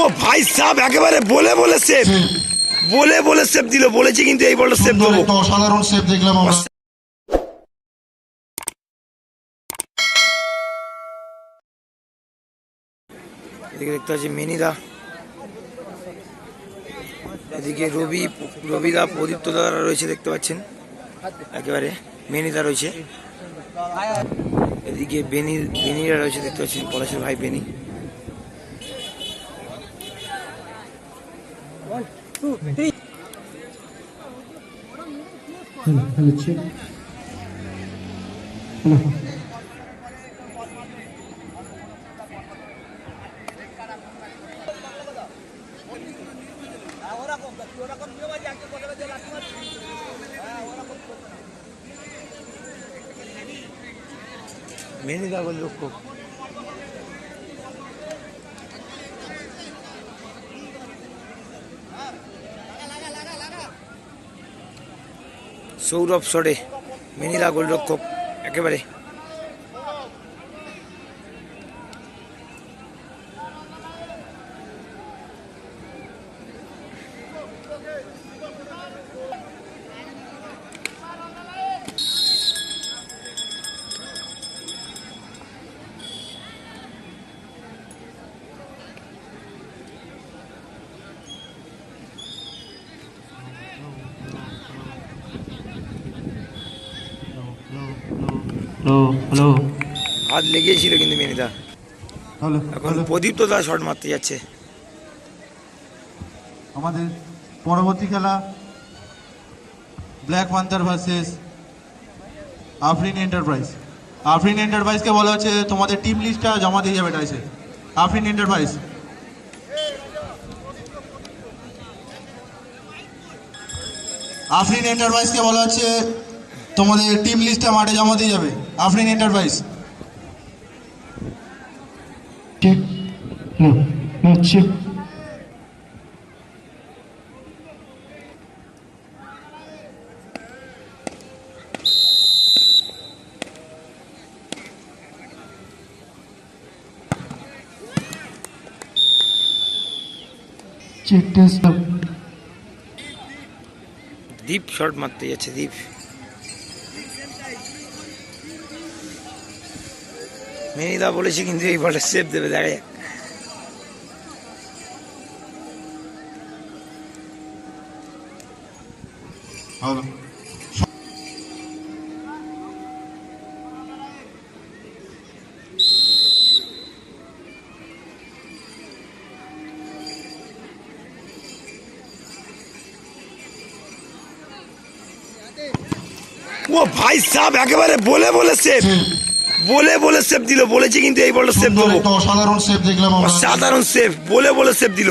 ও ভাই সাহেব একেবারে বলে বলে সেভ বলে বলে সেভ দিল বলেছি কিন্তু এই বলটা সেভ দেবো। অসাধারণ সেভ দেখলাম আমরা। এদিকে দেখতে পাচ্ছি মিনিদা এদিকে রবি রবিদা প্রদীপ্ত দাদা রয়েছে দেখতে পাচ্ছেন। একেবারে মেনিদা রয়েছে। এদিকে বেনি বেনিরা রয়েছে দেখতে পাচ্ছেন পলাশের ভাই বেনি। Hello, hello, check. Hello. মেনিদা গোলরক্ষক সৌরভ সরে মেনিদা গোলরক্ষক একেবারে Hello, hello. হাত লেগেছিল কিন্তু মেনিদা হ্যালো এখন হ্যালো প্রদীপ্ত দা শট মারতে যাচ্ছে। আমাদের পরবর্তী খেলা black panther versus Afrin enterprise Afrin এন্টারপ্রাইজকে বলা হচ্ছে তোমাদের টিম লিস্টটা জমা দিয়ে যাবে ডাইসে আফরিন এন্টারপ্রাইজ আফরিন এন্টারপ্রাইজকে বলা হচ্ছে তোমাদের টিম লিস্টটা মাঠে জমা দিয়ে যাবে। আফরিন এন্টারপ্রাইজ. দীপ শট মারতে যাচ্ছে দীপ। মেনিদা বলেছে কিন্তু এই বলে সেভ দেবে দেখা যাক ও ভাই সাহেব একেবারে বলে বলে সেভ বলে বলে সেভ দিল বলেছি কিন্তু এই বলটা সেভ সুন্দর দেবো। একটা অসাধারণ সেভ দেখলাম আমরা। অসাধারণ সেভ বলে বলে সেভ দিল।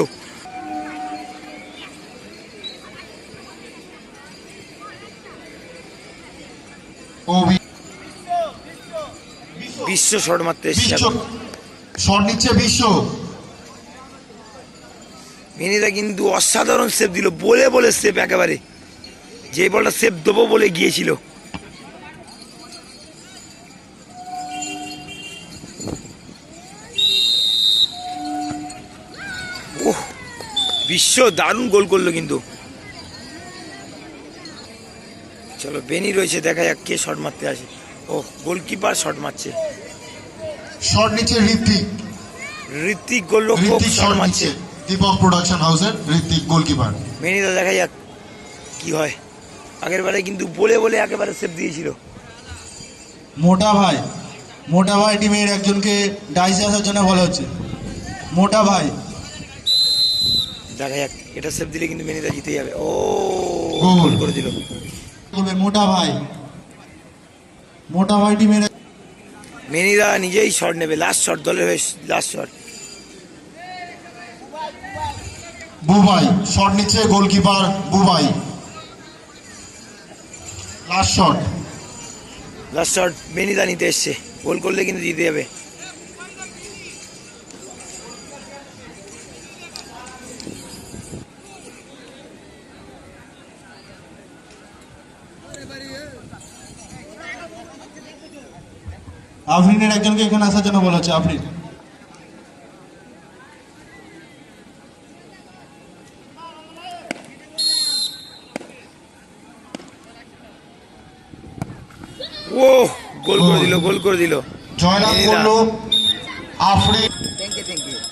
বিশ্ব শট মারতে। শট নিচ্ছে বিশ্ব। মেনিদা কিন্তু অসাধারণ সেভ দিল বলে বলে সেভ একেবারে। যে বলটা সেভ দেবো বলে গিয়েছিল। ওহ বিশ্ব দারুণ গোল করল কিন্তু। চলো বেনি রয়েছে দেখা যাক কে শট মারতে আসে। ও গোলকিপার শট মারছে। শট নিচ্ছে ঋত্বিক। ঋত্বিক গোলরক্ষক শট মারছে। দীপক প্রোডাকশন হাউসের ঋত্বিক গোলকিপার। মেনিদা দেখা যাক কি হয়। আগের বারে কিন্তু বলে বলে একেবারে সেভ দিয়েছিল। মোটা ভাই মোটা ভাই টিমের একজনকে ডাইসে আসার জন্য বলা হচ্ছে। মোটা ভাই। দেখা যাক। এটা সেভ দিলে কিন্তু মেনিদা জিতে যাবে। ও গোল। করে দিল বলবে মোটা ভাই। মোটা ভাই টিমের মেনিদা নিজেই শট নেবে। লাস্ট শট দলের হয়ে লাস্ট শট বুবাই শট নিচ্ছে goalkeeper Bubai. Last shot last shot মেনিদা নিতে এসছে। গোল করলে কিন্তু জিতে যাবে। আফরিনের একজনকে এখানে আসার জন্য বলা হচ্ছে আফরিন। ও গোল করে দিল গোল করে দিল। জয়লাভ করল আফরিন।